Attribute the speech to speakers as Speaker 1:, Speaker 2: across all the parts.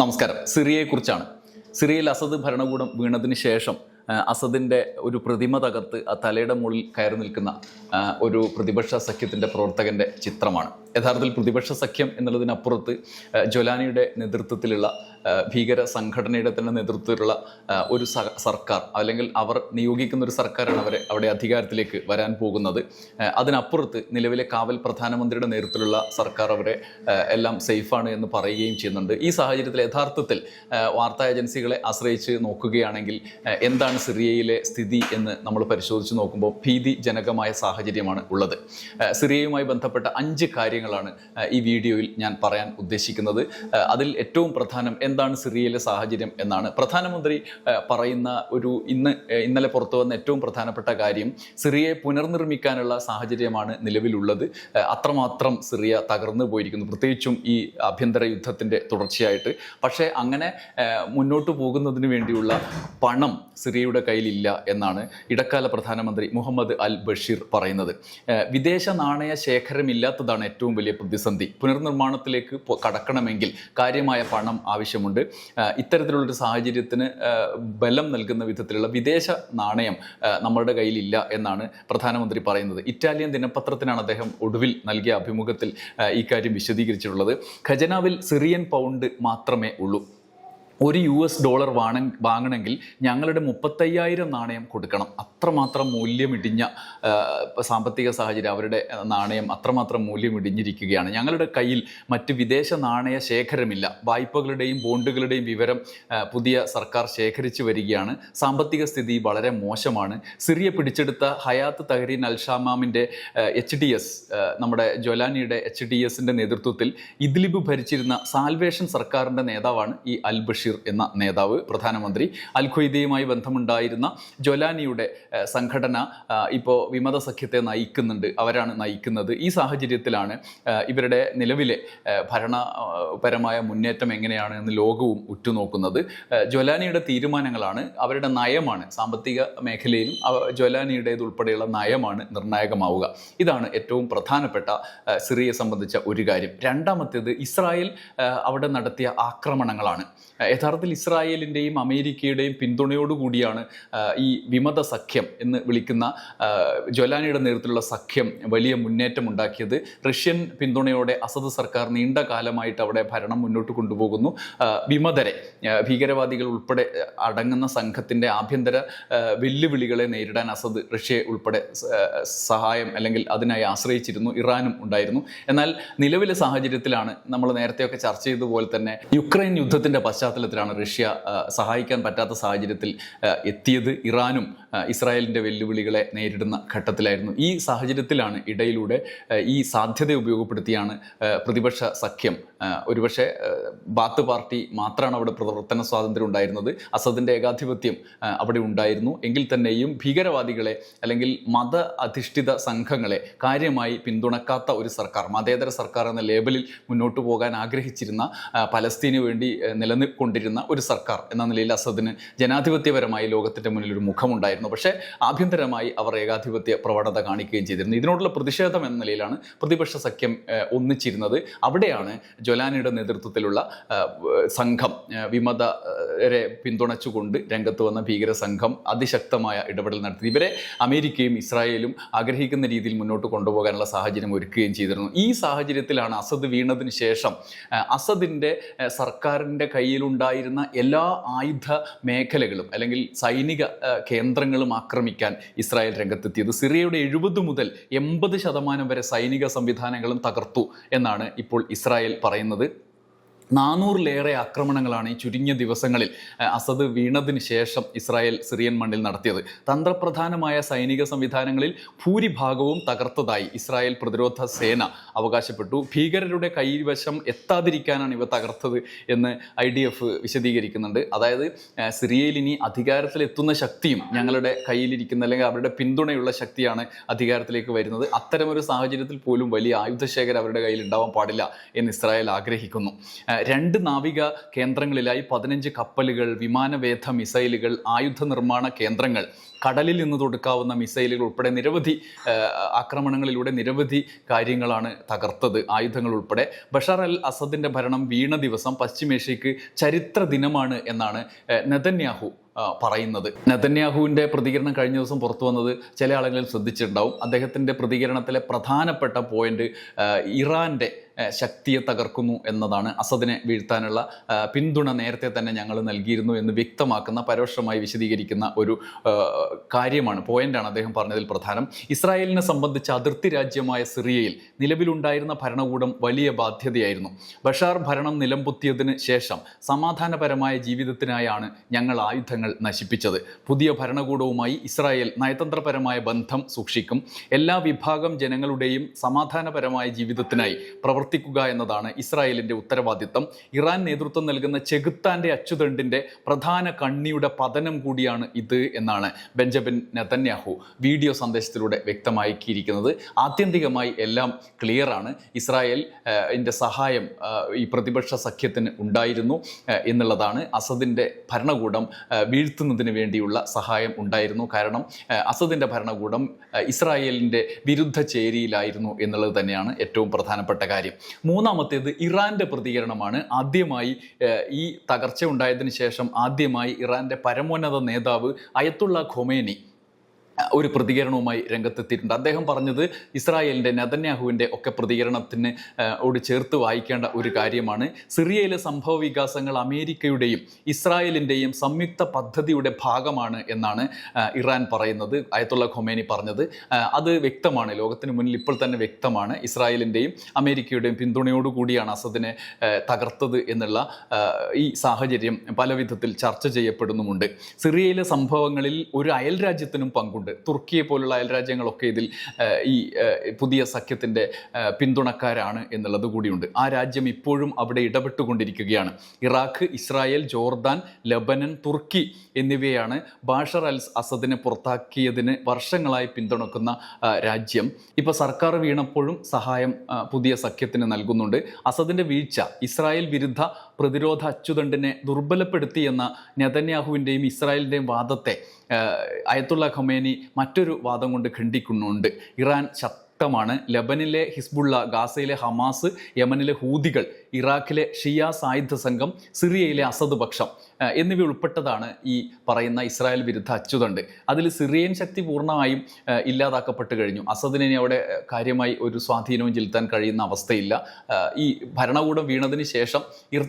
Speaker 1: നമസ്കാരം. സിറിയയെക്കുറിച്ചാണ്. സിറിയയിൽ അസദ് ഭരണകൂടം വീണതിന് ശേഷം അസദിന്റെ ഒരു പ്രതിമ തകർത്ത് ആ തലയുടെ മുകളിൽ കയറി നിൽക്കുന്ന ഒരു പ്രതിപക്ഷ സഖ്യത്തിന്റെ പ്രവർത്തകന്റെ ചിത്രമാണ്. യഥാർത്ഥത്തിൽ പ്രതിപക്ഷ സഖ്യം എന്നുള്ളതിനപ്പുറത്ത് ജൊലാനിയുടെ നേതൃത്വത്തിലുള്ള ഭീകര സംഘടനയുടെ തന്നെ നേതൃത്വത്തിലുള്ള ഒരു സർക്കാർ അല്ലെങ്കിൽ അവർ നിയോഗിക്കുന്ന ഒരു സർക്കാരാണ് അവരെ അവിടെ അധികാരത്തിലേക്ക് വരാൻ പോകുന്നത്. അതിനപ്പുറത്ത് നിലവിലെ കാവൽ പ്രധാനമന്ത്രിയുടെ നേതൃത്വത്തിലുള്ള സർക്കാർ അവരെ എല്ലാം സേഫാണ് എന്ന് പറയുകയും ചെയ്യുന്നുണ്ട്. ഈ സാഹചര്യത്തിൽ യഥാർത്ഥത്തിൽ വാർത്താ ഏജൻസികളെ ആശ്രയിച്ച് നോക്കുകയാണെങ്കിൽ എന്താണ് സിറിയയിലെ സ്ഥിതി എന്ന് നമ്മൾ പരിശോധിച്ച് നോക്കുമ്പോൾ ഭീതിജനകമായ സാഹചര്യമാണ് ഉള്ളത്. സിറിയയുമായി ബന്ധപ്പെട്ട അഞ്ച് കാര്യങ്ങളാണ് ഈ വീഡിയോയിൽ ഞാൻ പറയാൻ ഉദ്ദേശിക്കുന്നത്. അതിൽ ഏറ്റവും പ്രധാനം സിറിയയിലെ സാഹചര്യം എന്നാണ് പ്രധാനമന്ത്രി പറയുന്ന ഒരു ഇന്ന് ഇന്നലെ പുറത്തു വന്ന ഏറ്റവും പ്രധാനപ്പെട്ട കാര്യം സിറിയയെ പുനർനിർമ്മിക്കാനുള്ള സാഹചര്യമാണ് നിലവിലുള്ളത്. അത്രമാത്രം സിറിയ തകർന്നു പോയിരിക്കുന്നു. പ്രത്യേകിച്ചും ഈ ആഭ്യന്തര യുദ്ധത്തിന്റെ തുടർച്ചയായിട്ട്. പക്ഷേ അങ്ങനെ മുന്നോട്ട് പോകുന്നതിന് വേണ്ടിയുള്ള പണം സിറിയയുടെ കയ്യിലില്ല എന്നാണ് ഇടക്കാല പ്രധാനമന്ത്രി മുഹമ്മദ് അൽ ബഷീർ പറയുന്നത്. വിദേശ നാണയ ശേഖരമില്ലാത്തതാണ് ഏറ്റവും വലിയ പ്രതിസന്ധി. പുനർനിർമ്മാണത്തിലേക്ക് കടക്കണമെങ്കിൽ കാര്യമായ പണം ആവശ്യമുണ്ട്. ആ, ഇത്തരത്തിലുള്ളൊരു സാഹചര്യത്തിന് ബലം നൽകുന്ന വിധത്തിലുള്ള വിദേശ നാണയം നമ്മളുടെ കയ്യിലില്ല എന്നാണ് പ്രധാനമന്ത്രി പറയുന്നത്. ഇറ്റാലിയൻ ദിനപത്രത്തിനാണ് അദ്ദേഹം ഒടുവിൽ നൽകിയ അഭിമുഖത്തിൽ ഇക്കാര്യം വിശദീകരിച്ചിട്ടുള്ളത്. ഖജനാവിൽ സിറിയൻ പൗണ്ട് മാത്രമേ ഉള്ളൂ. ഒരു യു എസ് ഡോളർ വാണ വാങ്ങണമെങ്കിൽ ഞങ്ങളുടെ മുപ്പത്തയ്യായിരം നാണയം കൊടുക്കണം. അത്രമാത്രം മൂല്യമിടിഞ്ഞ സാമ്പത്തിക സാഹചര്യം അവരുടെ നാണയം അത്രമാത്രം മൂല്യമിടിഞ്ഞിരിക്കുകയാണ്. ഞങ്ങളുടെ കയ്യിൽ മറ്റ് വിദേശ നാണയ ശേഖരമില്ല. വായ്പകളുടെയും ബോണ്ടുകളുടെയും വിവരം പുതിയ സർക്കാർ ശേഖരിച്ചു വരികയാണ്. സാമ്പത്തിക സ്ഥിതി വളരെ മോശമാണ്. സിറിയ പിടിച്ചെടുത്ത ഹയാത്ത് തഹരീൻ അൽഷാമാമിന്റെ എച്ച് ഡി എസ് നമ്മുടെ ജൊലാനിയുടെ എച്ച് ഡി എസിന്റെ നേതൃത്വത്തിൽ ഇദ്ലിബ് ഭരിച്ചിരുന്ന സാൽവേഷൻ സർക്കാരിന്റെ നേതാവാണ് ഈ അൽ ബഷീർ. എന്ന നേതാവ് പ്രധാനമന്ത്രി. അൽ ബന്ധമുണ്ടായിരുന്ന ജൊലാനിയുടെ സംഘടന ഇപ്പോൾ വിമത സഖ്യത്തെ നയിക്കുന്നുണ്ട്. അവരാണ് നയിക്കുന്നത്. ഈ സാഹചര്യത്തിലാണ് ഇവരുടെ നിലവിലെ ഭരണപരമായ മുന്നേറ്റം എങ്ങനെയാണ് എന്ന് ലോകവും ഉറ്റുനോക്കുന്നത്. ജൊലാനിയുടെ തീരുമാനങ്ങളാണ് അവരുടെ നയമാണ്. സാമ്പത്തിക മേഖലയിലും ജൊലാനിയുടേതുൾപ്പെടെയുള്ള നയമാണ് നിർണായകമാവുക. ഇതാണ് ഏറ്റവും പ്രധാനപ്പെട്ട സിറിയെ സിറിയയെ സംബന്ധിച്ച ഒരു കാര്യം. രണ്ടാമത്തേത് ഇസ്രായേൽ അവിടെ നടത്തിയ ആക്രമണങ്ങളാണ്. യഥാർത്ഥത്തിൽ ഇസ്രായേലിന്റെയും അമേരിക്കയുടെയും പിന്തുണയോടുകൂടിയാണ് ഈ വിമത സഖ്യം എന്ന് വിളിക്കുന്ന ജൊലാനിയുടെ നേതൃത്വത്തിലുള്ള സഖ്യം വലിയ മുന്നേറ്റം ഉണ്ടാക്കിയത്. റഷ്യൻ പിന്തുണയോടെ അസദ് സർക്കാർ നീണ്ട കാലമായിട്ട് അവിടെ ഭരണം മുന്നോട്ട് കൊണ്ടുപോകുന്നു. വിമതരെ ഭീകരവാദികൾ ഉൾപ്പെടെ അടങ്ങുന്ന സംഘത്തിന്റെ ആഭ്യന്തര വെല്ലുവിളികളെ നേരിടാൻ അസദ് റഷ്യ ഉൾപ്പെടെ സഹായം അല്ലെങ്കിൽ അതിനായി ആശ്രയിച്ചിരുന്നു. ഇറാനും ഉണ്ടായിരുന്നു. എന്നാൽ നിലവിലെ സാഹചര്യത്തിലാണ് നമ്മൾ നേരത്തെയൊക്കെ ചർച്ച ചെയ്തതുപോലെ തന്നെ യുക്രൈൻ യുദ്ധത്തിന്റെ പശ്ചാത്തലത്തിലാണ് റഷ്യ സഹായിക്കാൻ പറ്റാത്ത സാഹചര്യത്തിൽ എത്തിയത് ഇറാനും ഇസ്രായേലിന്റെ വെല്ലുവിളികളെ നേരിടുന്ന ഘട്ടത്തിലായിരുന്നു. ഈ സാഹചര്യത്തിലാണ് ഇടയിലൂടെ ഈ സാധ്യത ഉപയോഗപ്പെടുത്തിയാണ് പ്രതിപക്ഷ സഖ്യം ഒരുപക്ഷെ ബാത്ത് പാർട്ടി മാത്രമാണ് അവിടെ പ്രവർത്തന സ്വാതന്ത്ര്യം ഉണ്ടായിരുന്നത്. അസദിന്റെ ഏകാധിപത്യം അവിടെ ഉണ്ടായിരുന്നു. എങ്കിൽ തന്നെയും ഭീകരവാദികളെ അല്ലെങ്കിൽ മത അധിഷ്ഠിത സംഘങ്ങളെ കാര്യമായി പിന്തുണക്കാത്ത ഒരു സർക്കാർ മതേതര സർക്കാർ എന്ന ലേബലിൽ മുന്നോട്ട് പോകാൻ ആഗ്രഹിച്ചിരുന്ന പലസ്തീനു വേണ്ടി ആ, നിലനിൽക്കൊണ്ടിരുന്ന ഒരു സർക്കാർ എന്ന നിലയിൽ അസദിന് ജനാധിപത്യപരമായി ലോകത്തിന്റെ മുന്നിൽ ഒരു മുഖമുണ്ടായിരുന്നു. പക്ഷേ ആഭ്യന്തരമായി അവർ ഏകാധിപത്യ പ്രവണത കാണിക്കുകയും ചെയ്തിരുന്നു. ഇതിനോടുള്ള പ്രതിഷേധം എന്ന നിലയിലാണ് പ്രതിപക്ഷ സഖ്യം ഒന്നിച്ചിരുന്നത്. അവിടെയാണ് ജൊലാനിയുടെ നേതൃത്വത്തിലുള്ള സംഘം വിമതരെ പിന്തുണച്ചുകൊണ്ട് രംഗത്ത് വന്ന ഭീകര സംഘം അതിശക്തമായ ഇടപെടൽ നടത്തി. ഇവരെ അമേരിക്കയും ഇസ്രായേലും ആഗ്രഹിക്കുന്ന രീതിയിൽ മുന്നോട്ട് കൊണ്ടുപോകാനുള്ള സാഹചര്യം ഒരുക്കുകയും ചെയ്തിരുന്നു. ഈ സാഹചര്യത്തിലാണ് അസദ് വീണതിന് ശേഷം അസദിന്റെ സർക്കാരിന്റെ സർക്കാരിന്റെ കയ്യിലുണ്ടായിരുന്ന എല്ലാ ആയുധ മേഖലകളും അല്ലെങ്കിൽ സൈനിക കേന്ദ്രങ്ങളും ആക്രമിക്കാൻ ഇസ്രായേൽ രംഗത്തെത്തിയത്. സിറിയയുടെ എഴുപത് മുതൽ എൺപത് ശതമാനം വരെ സൈനിക സംവിധാനങ്ങളും തകർത്തു എന്നാണ് ഇപ്പോൾ ഇസ്രായേൽ പറയുന്നത്. നാനൂറിലേറെ ആക്രമണങ്ങളാണ് ഈ ചുരുങ്ങിയ ദിവസങ്ങളിൽ അസദ് വീണതിന് ശേഷം ഇസ്രായേൽ സിറിയൻ മണ്ണിൽ നടത്തിയത്. തന്ത്രപ്രധാനമായ സൈനിക സംവിധാനങ്ങളിൽ ഭൂരിഭാഗവും തകർത്തതായി ഇസ്രായേൽ പ്രതിരോധ സേന അവകാശപ്പെട്ടു. ഭീകരരുടെ കൈവശം എത്താതിരിക്കാനാണ് ഇവ തകർത്തത് എന്ന് ഐ ഡി എഫ് വിശദീകരിക്കുന്നുണ്ട്. അതായത് സിറിയയിൽ ഇനി അധികാരത്തിലെത്തുന്ന ശക്തിയും ഞങ്ങളുടെ കയ്യിലിരിക്കുന്ന അല്ലെങ്കിൽ അവരുടെ പിന്തുണയുള്ള ശക്തിയാണ് അധികാരത്തിലേക്ക് വരുന്നത്. അത്തരമൊരു സാഹചര്യത്തിൽ പോലും വലിയ ആയുധശേഖരം അവരുടെ കയ്യിൽ ഉണ്ടാവാൻ പാടില്ല എന്ന് ഇസ്രായേൽ ആഗ്രഹിക്കുന്നു. രണ്ട് നാവിക കേന്ദ്രങ്ങളിലായി പതിനഞ്ച് കപ്പലുകൾ വിമാനവേധ മിസൈലുകൾ ആയുധ നിർമ്മാണ കേന്ദ്രങ്ങൾ കടലിൽ നിന്ന് തൊടുക്കാവുന്ന മിസൈലുകൾ ഉൾപ്പെടെ നിരവധി ആക്രമണങ്ങളിലൂടെ നിരവധി കാര്യങ്ങളാണ് തകർത്തത് ആയുധങ്ങൾ ഉൾപ്പെടെ. ബഷാർ അൽ അസദിന്റെ ഭരണം വീണ ദിവസം പശ്ചിമേഷ്യയ്ക്ക് ചരിത്ര ദിനമാണ് എന്നാണ് നെതന്യാഹു പറയുന്നത്. നെതന്യാഹുവിന്റെ പ്രതികരണം കഴിഞ്ഞ ദിവസം പുറത്തു വന്നത് ചില ആളുകൾ ശ്രദ്ധിച്ചിട്ടുണ്ടാവും. അദ്ദേഹത്തിന്റെ പ്രതികരണത്തിലെ പ്രധാനപ്പെട്ട പോയിന്റ് ഇറാന്റെ ശക്തിയെ തകർക്കുന്നു എന്നതാണ്. അസദിനെ വീഴ്ത്താനുള്ള പിന്തുണ നേരത്തെ തന്നെ ഞങ്ങൾ നൽകിയിരുന്നു എന്ന് വ്യക്തമാക്കുന്ന പരോക്ഷമായി വിശദീകരിക്കുന്ന ഒരു കാര്യമാണ് പോയിന്റാണ് അദ്ദേഹം പറഞ്ഞതിൽ പ്രധാനം. ഇസ്രായേലിനെ സംബന്ധിച്ച് അതിർത്തി രാജ്യമായ സിറിയയിൽ നിലവിലുണ്ടായിരുന്ന ഭരണകൂടം വലിയ ബാധ്യതയായിരുന്നു. ബഷാർ ഭരണം നിലംപൊത്തിയതിന് ശേഷം സമാധാനപരമായ ജീവിതത്തിനായാണ് ഞങ്ങൾ ആയുധങ്ങൾ നശിപ്പിച്ചത്. പുതിയ ഭരണകൂടവുമായി ഇസ്രായേൽ നയതന്ത്രപരമായ ബന്ധം സൂക്ഷിക്കും. എല്ലാ വിഭാഗം ജനങ്ങളുടെയും സമാധാനപരമായ ജീവിതത്തിനായി പ്രവർത്തിക്കുക എന്നതാണ് ഇസ്രായേലിന്റെ ഉത്തരവാദിത്തം. ഇറാൻ നേതൃത്വം നൽകുന്ന ചെകുത്താന്റെ അച്ചുതണ്ടിന്റെ പ്രധാന കണ്ണിയുടെ പതനം കൂടിയാണ് ഇത് എന്നാണ് ബെഞ്ചമിൻ നെതന്യാഹു വീഡിയോ സന്ദേശത്തിലൂടെ വ്യക്തമാക്കിയിരിക്കുന്നത്. ആത്യന്തികമായി എല്ലാം ക്ലിയറാണ് ഇസ്രായേൽ ഇതിന്റെ സഹായം ഈ പ്രതിപക്ഷ സഖ്യത്തിന് ഉണ്ടായിരുന്നു എന്നുള്ളതാണ്. അസദിന്റെ ഭരണകൂടം വീഴ്ത്തുന്നതിന് വേണ്ടിയുള്ള സഹായം ഉണ്ടായിരുന്നു. കാരണം അസദിന്റെ ഭരണകൂടം ഇസ്രായേലിന്റെ വിരുദ്ധ ചേരിയിലായിരുന്നു എന്നുള്ളത് തന്നെയാണ് ഏറ്റവും പ്രധാനപ്പെട്ട കാര്യം. മൂന്നാമത്തേത് ഇറാന്റെ പ്രതികരണമാണ്. ആദ്യമായി ഈ തകർച്ച ഉണ്ടായതിനു ശേഷം ആദ്യമായി ഇറാന്റെ പരമോന്നത നേതാവ് അയത്തുള്ള ഖൊമേനി ഒരു പ്രതികരണവുമായി രംഗത്തെത്തിയിട്ടുണ്ട്. അദ്ദേഹം പറഞ്ഞത് ഇസ്രായേലിന്റെ നെതന്യാഹുവിന്റെ ഒക്കെ പ്രതികരണത്തിന് ഓട് ചേർത്ത് വായിക്കേണ്ട ഒരു കാര്യമാണ്. സിറിയയിലെ സംഭവ വികാസങ്ങൾ അമേരിക്കയുടെയും ഇസ്രായേലിന്റെയും സംയുക്ത പദ്ധതിയുടെ ഭാഗമാണ് എന്നാണ് ഇറാൻ പറയുന്നത്. അയത്തുള്ള ഖൊമേനി പറഞ്ഞത്. അത് വ്യക്തമാണ്. ലോകത്തിന് മുന്നിൽ ഇപ്പോൾ തന്നെ വ്യക്തമാണ്. ഇസ്രായേലിന്റെയും അമേരിക്കയുടെയും പിന്തുണയോടുകൂടിയാണ് അസദിനെ തകർത്തത് എന്നുള്ള ഈ സാഹചര്യം പല ചർച്ച ചെയ്യപ്പെടുന്നുമുണ്ട്. സിറിയയിലെ സംഭവങ്ങളിൽ ഒരു അയൽ രാജ്യത്തിനും പങ്കുണ്ട്. തുർക്കിയെ പോലുള്ള അയൽരാജ്യങ്ങളൊക്കെ ഇതിൽ ഈ പുതിയ സഖ്യത്തിന്റെ പിന്തുണക്കാരാണ് എന്നുള്ളത് കൂടിയുണ്ട്. ആ രാജ്യം ഇപ്പോഴും അവിടെ ഇടപെട്ടുകൊണ്ടിരിക്കുകയാണ്. ഇറാഖ് ഇസ്രായേൽ ജോർദാൻ ലബനൻ തുർക്കി എന്നിവയാണ് ബാഷർ അൽ അസദിനെ പുറത്താക്കിയതിന് വർഷങ്ങളായി പിന്തുണക്കുന്ന രാജ്യം. ഇപ്പോൾ സർക്കാർ വീണപ്പോഴും സഹായം പുതിയ സഖ്യത്തിന് നൽകുന്നുണ്ട്. അസദിന്റെ വീഴ്ച ഇസ്രായേൽ വിരുദ്ധ പ്രതിരോധ അച്ചുതണ്ടിനെ ദുർബലപ്പെടുത്തി എന്ന നെതന്യാഹുവിന്റെയും ഇസ്രായേലിന്റെയും വാദത്തെ അയത്തുള്ള ഖമേനി മറ്റൊരു വാദം കൊണ്ട് ഖണ്ഡിക്കുന്നുണ്ട്. ഇറാൻ ശക്തമാണ്. ലബനിലെ ഹിസ്ബുള്ള ഗാസയിലെ ഹമാസ് യമനിലെ ഹൂതികൾ ഇറാഖിലെ ഷിയ സായുധ സംഘം സിറിയയിലെ അസദ് പക്ഷം എന്നിവ ഉൾപ്പെട്ടതാണ് ഈ പറയുന്ന ഇസ്രായേൽ വിരുദ്ധ അച്ചുതണ്ട്. അതിൽ സിറിയൻ ശക്തി പൂർണമായും ഇല്ലാതാക്കപ്പെട്ടു കഴിഞ്ഞു. അസദിനെ അവിടെ കാര്യമായി ഒരു സ്വാധീനവും ചെലുത്താൻ കഴിയുന്ന അവസ്ഥയില്ല. ഈ ഭരണകൂടം വീണതിന് ശേഷം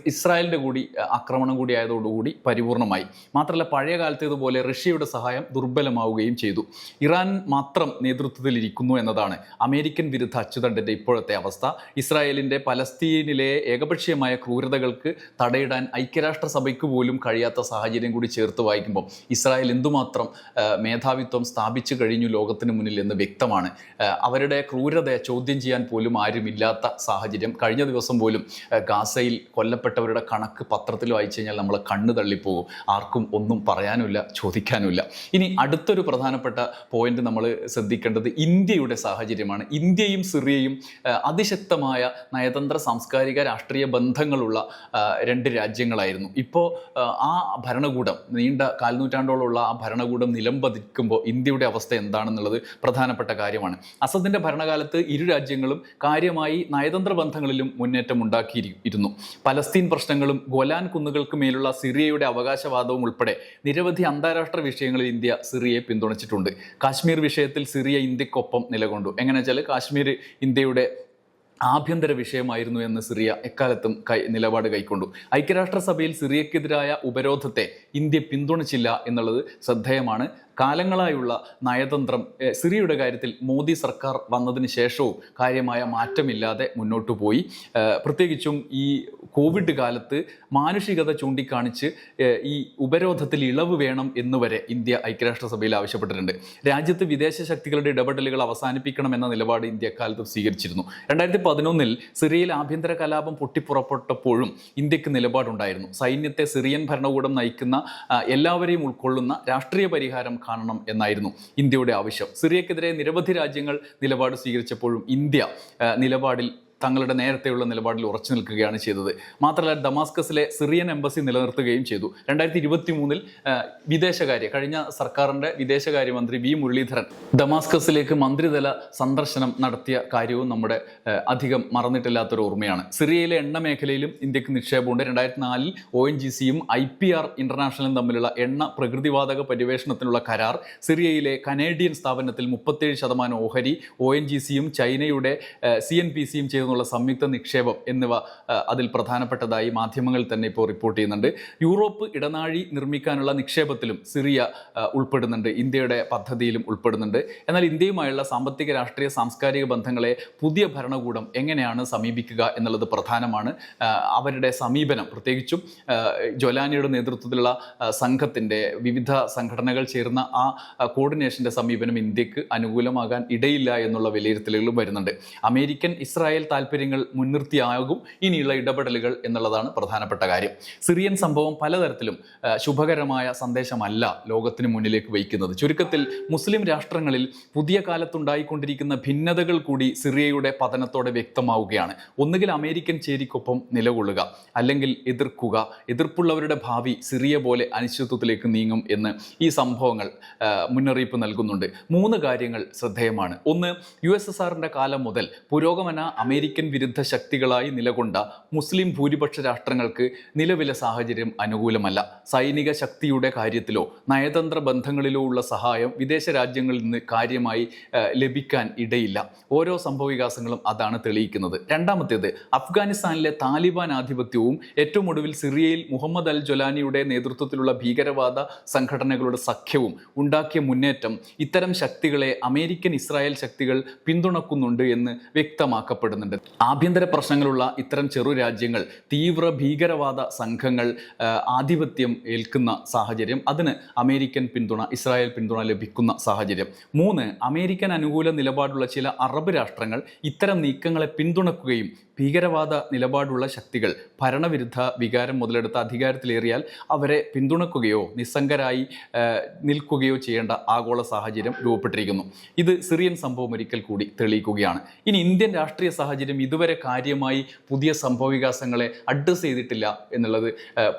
Speaker 1: ഇസ്രായേലിന്റെ കൂടി ആക്രമണം കൂടി ആയതോടുകൂടി പരിപൂർണമായി. മാത്രമല്ല പഴയ കാലത്തേതുപോലെ റഷ്യയുടെ സഹായം ദുർബലമാവുകയും ചെയ്തു. ഇറാൻ മാത്രം നേതൃത്വത്തിൽ ഇരിക്കുന്നു എന്നതാണ് അമേരിക്കൻ വിരുദ്ധ അച്ചുതണ്ടിന്റെ ഇപ്പോഴത്തെ അവസ്ഥ. ഇസ്രായേലിന്റെ പലസ്തീനിലെ ഏകപക്ഷീയമായ ക്രൂരതകൾക്ക് തടയിടാൻ ഐക്യരാഷ്ട്രസഭയ്ക്ക് പോലും കഴിയാത്ത സാഹചര്യം കൂടി ചേർത്ത് വായിക്കുമ്പോൾ ഇസ്രായേൽ എന്തുമാത്രം മേധാവിത്വം സ്ഥാപിച്ചു കഴിഞ്ഞു ലോകത്തിന് മുന്നിൽ എന്ന് വ്യക്തമാണ്. അവരുടെ ക്രൂരത ചോദ്യം ചെയ്യാൻ പോലും ആരുമില്ലാത്ത സാഹചര്യം. കഴിഞ്ഞ ദിവസം പോലും ഗാസയിൽ കൊല്ലപ്പെട്ടവരുടെ കണക്ക് പത്രത്തിൽ വായിച്ചു കഴിഞ്ഞാൽ നമ്മൾ കണ്ണു തള്ളിപ്പോകും. ആർക്കും ഒന്നും പറയാനുമില്ല ചോദിക്കാനുമില്ല. ഇനി അടുത്തൊരു പ്രധാനപ്പെട്ട പോയിന്റ് നമ്മൾ ശ്രദ്ധിക്കേണ്ടത് ഇന്ത്യയുടെ സാഹചര്യമാണ്. ഇന്ത്യയും സിറിയയും അതിശക്തമായ നയതന്ത്ര സാംസ്കാരിക രാഷ്ട്രീയ ബന്ധങ്ങളുള്ള രണ്ട് രാജ്യങ്ങളായിരുന്നു. ഇപ്പോൾ ആ ഭരണകൂടം നീണ്ട കാൽനൂറ്റാണ്ടോളമുള്ള ആ ഭരണകൂടം നിലംപതിക്കുമ്പോൾ ഇന്ത്യയുടെ അവസ്ഥ എന്താണെന്നുള്ളത് പ്രധാനപ്പെട്ട കാര്യമാണ്. അസദിന്റെ ഭരണകാലത്ത് ഇരു രാജ്യങ്ങളും കാര്യമായി നയതന്ത്ര ബന്ധങ്ങളിലും മുന്നേറ്റം ഉണ്ടാക്കിയിരുന്നു. പലസ്തീൻ പ്രശ്നങ്ങളും ഗൊലാൻ കുന്നുകൾക്ക് മേലുള്ള സിറിയയുടെ അവകാശവാദവും ഉൾപ്പെടെ നിരവധി അന്താരാഷ്ട്ര വിഷയങ്ങളിൽ ഇന്ത്യ സിറിയയെ പിന്തുണച്ചിട്ടുണ്ട്. കാശ്മീർ വിഷയത്തിൽ സിറിയ ഇന്ത്യക്കൊപ്പം നിലകൊണ്ടു. എങ്ങനെ വെച്ചാൽ കാശ്മീർ ഇന്ത്യയുടെ ആഭ്യന്തര വിഷയമായിരുന്നു എന്ന് സിറിയ എക്കാലത്തും കൈ നിലപാട് കൈക്കൊണ്ടു. ഐക്യരാഷ്ട്രസഭയിൽ സിറിയക്കെതിരായ ഉപരോധത്തെ ഇന്ത്യ പിന്തുണച്ചില്ല എന്നുള്ളത് ശ്രദ്ധേയമാണ്. കാലങ്ങളായുള്ള നയതന്ത്രം സിറിയയുടെ കാര്യത്തിൽ മോദി സർക്കാർ വന്നതിന് ശേഷവും കാര്യമായ മാറ്റമില്ലാതെ മുന്നോട്ട് പോയി. പ്രത്യേകിച്ചും ഈ കോവിഡ് കാലത്ത് മാനുഷികത ചൂണ്ടിക്കാണിച്ച് ഈ ഉപരോധത്തിൽ ഇളവ് വേണം എന്നുവരെ ഇന്ത്യ ഐക്യരാഷ്ട്രസഭയിൽ ആവശ്യപ്പെട്ടിട്ടുണ്ട്. രാജ്യത്ത് വിദേശ ശക്തികളുടെ ഇടപെടലുകൾ അവസാനിപ്പിക്കണം എന്ന നിലപാട് ഇന്ത്യ അക്കാലത്ത് സ്വീകരിച്ചിരുന്നു. രണ്ടായിരത്തി പതിനൊന്നിൽ സിറിയയിൽ ആഭ്യന്തര കലാപം പൊട്ടിപ്പുറപ്പെട്ടപ്പോഴും ഇന്ത്യയ്ക്ക് നിലപാടുണ്ടായിരുന്നു. സൈന്യത്തെ സിറിയൻ ഭരണകൂടം നയിക്കുന്ന എല്ലാവരെയും ഉൾക്കൊള്ളുന്ന രാഷ്ട്രീയ പരിഹാരം കാണണം എന്നായിരുന്നു ഇന്ത്യയുടെ ആവശ്യം. സിറിയക്കെതിരെ നിരവധി രാജ്യങ്ങൾ നിലപാട് സ്വീകരിച്ചപ്പോഴും ഇന്ത്യ നിലപാടിൽ തങ്ങളുടെ നേരത്തെയുള്ള നിലപാടിൽ ഉറച്ചു നിൽക്കുകയാണ് ചെയ്തത്. മാത്രമല്ല ഡമാസ്കസിലെ സിറിയൻ എംബസി നിലനിർത്തുകയും ചെയ്തു. രണ്ടായിരത്തി ഇരുപത്തി മൂന്നിൽ വിദേശകാര്യ കഴിഞ്ഞ സർക്കാരിന്റെ വിദേശകാര്യമന്ത്രി വി മുരളീധരൻ ഡമാസ്കസിലേക്ക് മന്ത്രിതല സന്ദർശനം നടത്തിയ കാര്യവും നമ്മുടെ അധികം മറന്നിട്ടില്ലാത്തൊരു ഓർമ്മയാണ്. സിറിയയിലെ എണ്ണ മേഖലയിലും ഇന്ത്യയ്ക്ക് നിക്ഷേപമുണ്ട്. രണ്ടായിരത്തി നാലിൽ ഒ എൻ ജി സിയും ഐ പി ആർ ഇന്റർനാഷണലും തമ്മിലുള്ള എണ്ണ പ്രകൃതിവാതക പര്യവേഷണത്തിനുള്ള കരാർ സിറിയയിലെ കനേഡിയൻ സ്ഥാപനത്തിൽ മുപ്പത്തേഴ് ശതമാനം ഓഹരി ഒ എൻ ജി സിയും ചൈനയുടെ സി എൻ പി സിയും ചെയ്തെന്നുള്ള സംയുക്ത നിക്ഷേപം എന്നിവ അതിൽ പ്രധാനപ്പെട്ടതായി മാധ്യമങ്ങൾ തന്നെ ഇപ്പോൾ റിപ്പോർട്ട് ചെയ്യുന്നുണ്ട്. യൂറോപ്പ് ഇടനാഴി നിർമ്മിക്കാനുള്ള നിക്ഷേപത്തിലും സിറിയ ഉൾപ്പെടുന്നുണ്ട്. ഇന്ത്യയുടെ പദ്ധതിയിലും ഉൾപ്പെടുന്നുണ്ട്. എന്നാൽ ഇന്ത്യയുമായുള്ള സാമ്പത്തിക രാഷ്ട്രീയ സാംസ്കാരിക ബന്ധങ്ങളെ പുതിയ ഭരണകൂടം എങ്ങനെയാണ് സമീപിക്കുക എന്നുള്ളത് പ്രധാനമാണ്. അവരുടെ സമീപനം പ്രത്യേകിച്ചും ജൊലാനിയുടെ നേതൃത്വത്തിലുള്ള സംഘത്തിന്റെ വിവിധ സംഘടനകൾ ചേർന്ന ആ, കോർഡിനേഷന്റെ സമീപനം ഇന്ത്യയ്ക്ക് അനുകൂലമാകാൻ ഇടയില്ല എന്നുള്ള വിലയിരുത്തലുകളും വരുന്നുണ്ട്. അമേരിക്കൻ ഇസ്രായേൽ താല്പര്യങ്ങൾ മുൻനിർത്തിയാകും ഇനിയുള്ള ഇടപെടലുകൾ എന്നുള്ളതാണ് പ്രധാനപ്പെട്ട കാര്യം. സിറിയൻ സംഭവം പലതരത്തിലും ശുഭകരമായ സന്ദേശമല്ല ലോകത്തിന് മുന്നിലേക്ക് വയ്ക്കുന്നത്. ചുരുക്കത്തിൽ മുസ്ലിം രാഷ്ട്രങ്ങളിൽ പുതിയ കാലത്തുണ്ടായിക്കൊണ്ടിരിക്കുന്ന ഭിന്നതകൾ കൂടി സിറിയയുടെ പതനത്തോടെ വ്യക്തമാവുകയാണ്. ഒന്നുകിൽ അമേരിക്കൻ ചേരിക്കൊപ്പം നിലകൊള്ളുക അല്ലെങ്കിൽ എതിർക്കുക എതിർപ്പുള്ളവരുടെ ഭാവി സിറിയ പോലെ അനിശ്ചിത്വത്തിലേക്ക് നീങ്ങും എന്ന് ഈ സംഭവങ്ങൾ മുന്നറിയിപ്പ് നൽകുന്നുണ്ട്. മൂന്ന് കാര്യങ്ങൾ ശ്രദ്ധേയമാണ്. ഒന്ന് യു എസ് എസ് ആറിന്റെ കാലം മുതൽ പുരോഗമന അമേരിക്കൻ വിരുദ്ധ ശക്തികളായി നിലകൊണ്ട മുസ്ലിം ഭൂരിപക്ഷ രാഷ്ട്രങ്ങൾക്ക് നിലവിലെ സാഹചര്യം അനുകൂലമല്ല. സൈനിക ശക്തിയുടെ കാര്യത്തിലോ നയതന്ത്ര ബന്ധങ്ങളിലോ ഉള്ള സഹായം വിദേശ രാജ്യങ്ങളിൽ നിന്ന് കാര്യമായി ലഭിക്കാൻ ഇടയില്ല. ഓരോ സംഭവവികാസങ്ങളും അതാണ് തെളിയിക്കുന്നത്. രണ്ടാമത്തേത് അഫ്ഗാനിസ്ഥാനിലെ താലിബാൻ ആധിപത്യവും ഏറ്റവും ഒടുവിൽ സിറിയയിൽ മുഹമ്മദ് അൽ ജൊലാനിയുടെ നേതൃത്വത്തിലുള്ള ഭീകരവാദ സംഘടനകളുടെ സഖ്യവും ഉണ്ടാക്കിയ മുന്നേറ്റം ഇത്തരം ശക്തികളെ അമേരിക്കൻ ഇസ്രായേൽ ശക്തികൾ പിന്തുണക്കുന്നുണ്ട് എന്ന് വ്യക്തമാക്കപ്പെടുന്നുണ്ട്. ആഭ്യന്തര പ്രശ്നങ്ങളുള്ള ഇത്തരം ചെറു രാജ്യങ്ങൾ തീവ്ര ഭീകരവാദ സംഘങ്ങൾ ആധിപത്യം ഏൽക്കുന്ന സാഹചര്യം അതിന് അമേരിക്കൻ പിന്തുണ ഇസ്രായേൽ പിന്തുണ ലഭിക്കുന്ന സാഹചര്യം. മൂന്ന് അമേരിക്കൻ അനുകൂല നിലപാടുള്ള ചില അറബ് രാഷ്ട്രങ്ങൾ ഇത്തരം നീക്കങ്ങളെ പിന്തുണക്കുകയും ഭീകരവാദ നിലപാടുള്ള ശക്തികൾ ഭരണവിരുദ്ധ വികാരം മുതലെടുത്ത് അധികാരത്തിലേറിയാൽ അവരെ പിന്തുണക്കുകയോ നിസ്സംഗരായി നിൽക്കുകയോ ചെയ്യേണ്ട ആഗോള സാഹചര്യം രൂപപ്പെട്ടിരിക്കുന്നു. ഇത് സിറിയൻ സംഭവം ഒരിക്കൽ കൂടി തെളിയിക്കുകയാണ്. ഇനി ഇന്ത്യൻ രാഷ്ട്രീയ സാഹചര്യം ഇതുവരെ കാര്യമായി പുതിയ സംഭവവികാസങ്ങളെ അഡ്രസ്സ് ചെയ്തിട്ടില്ല എന്നുള്ളത്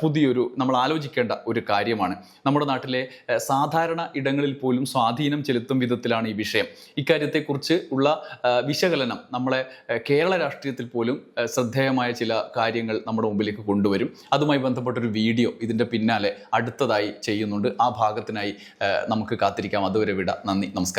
Speaker 1: പുതിയൊരു നമ്മൾ ആലോചിക്കേണ്ട ഒരു കാര്യമാണ്. നമ്മുടെ നാട്ടിലെ സാധാരണ ഇടങ്ങളിൽ പോലും സ്വാധീനം ചെലുത്തും വിധത്തിലാണ് ഈ വിഷയം. ഇക്കാര്യത്തെക്കുറിച്ച് ഉള്ള വിശകലനം നമ്മളെ കേരള രാഷ്ട്രീയത്തിൽ പോലും ആ, ശ്രദ്ധേയമായ ചില കാര്യങ്ങൾ നമ്മുടെ മുമ്പിലേക്ക് കൊണ്ടുവരും. അതുമായി ബന്ധപ്പെട്ടൊരു വീഡിയോ ഇതിന്റെ പിന്നാലെ അടുത്തതായി ചെയ്യുന്നുണ്ട്. ആ ഭാഗത്തിനായി നമുക്ക് കാത്തിരിക്കാം. അതുവരെ വിട. നന്ദി. നമസ്കാരം.